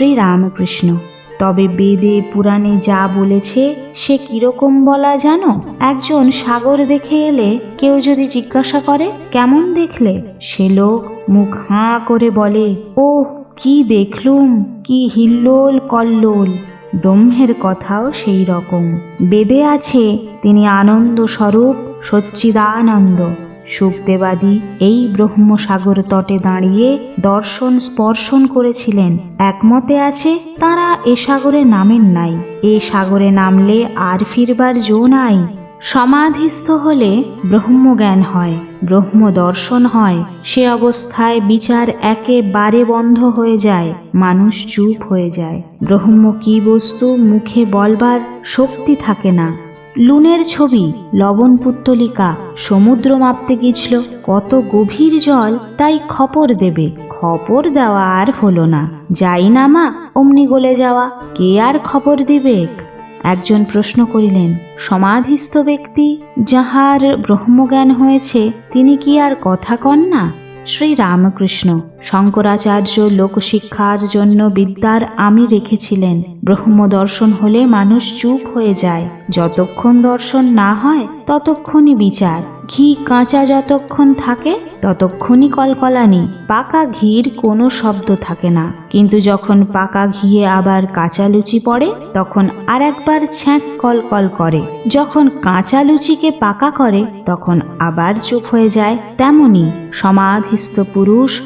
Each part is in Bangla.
শ্রী রামকৃষ্ণ। তবে বেদে পুরাণে যা বলেছে, সে কীরকম বলা জানো? একজন সাগর দেখে এলে কেউ যদি জিজ্ঞাসা করে, কেমন দেখলে? সে লোক মুখ হাঁ করে বলে ও কি দেখলুম, কি হিল্লোল কল্লোল। ব্রহ্মের কথাও সেই রকম। বেদে আছে, তিনি আনন্দ স্বরূপ সচ্চিদানন্দ। সুখদেবাদী এই ব্রহ্মসাগর তটে দাঁড়িয়ে দর্শন স্পর্শন করেছিলেন। একমতে আছে, তারা এ সাগরে নামেন নাই। এ সাগরে নামলে আর ফিরবার জো নাই। সমাধিস্থ হলে ব্রহ্মজ্ঞান হয় ব্রহ্ম দর্শন হয়। সে অবস্থায় বিচার একেবারে বন্ধ হয়ে যায়, মানুষ চুপ হয়ে যায়। ব্রহ্ম কি বস্তু মুখে বলবার শক্তি থাকে না। লুনের ছবি, লবণ পুত্তলিকা, সমুদ্র মাপতে গিয়েছিল, কত গভীর জল, তাই খপর দেবে। খপর দেওয়া আর হলো না। যাই না মা, অমনি গলে যাওয়া, কে আর খবর দিবেক একজন প্রশ্ন করিলেন, সমাধিস্থ ব্যক্তি যাহার ব্রহ্মজ্ঞান হয়েছে, তিনি কি আর কথা কন না? শ্রী রামকৃষ্ণ শঙ্করাচার্য লোকশিক্ষার জন্য বিদ্যার আমি রেখেছিলেন। ব্রহ্ম দর্শন হলে মানুষ চুপ হয়ে যায়। যতক্ষণ দর্শন না হয়, ততক্ষণই বিচার। ঘি কাঁচা যতক্ষণ থাকে, ততক্ষণই কলকলানি। পাকা ঘির কোনো শব্দ থাকে না। কিন্তু যখন পাকা ঘিয়ে আবার কাঁচা লুচি পড়ে, তখন আর একবার ছ্যাঁক কলকল করে। যখন কাঁচা লুচিকে পাকা করে, তখন আবার চুপ হয়ে যায়। তেমনি সমাধিস্থ পুরুষ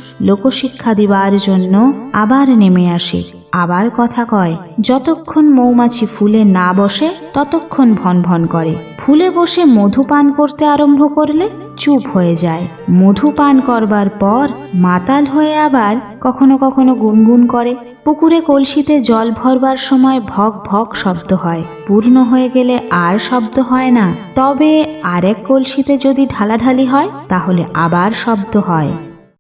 লোকশিক্ষা দিবার জন্য আবার নেমে আসে। আবার কথা কয়, যতক্ষণ মৌমাছি ফুলে না বসে, ততক্ষণ ভন ভন করে। ফুলে বসে মধু পান করতে আরম্ভ করলে চুপ হয়ে যায়। মধু পান করবার পর মাতাল হয়ে আবার কখনো কখনো গুনগুন করে। পুকুরে কলসিতে জল ভরবার সময় ভক ভক শব্দ হয়। পূর্ণ হয়ে গেলে আর শব্দ হয় না। তবে আরেক কলসিতে যদি ঢালাঢালি হয়, তাহলে আবার শব্দ হয়।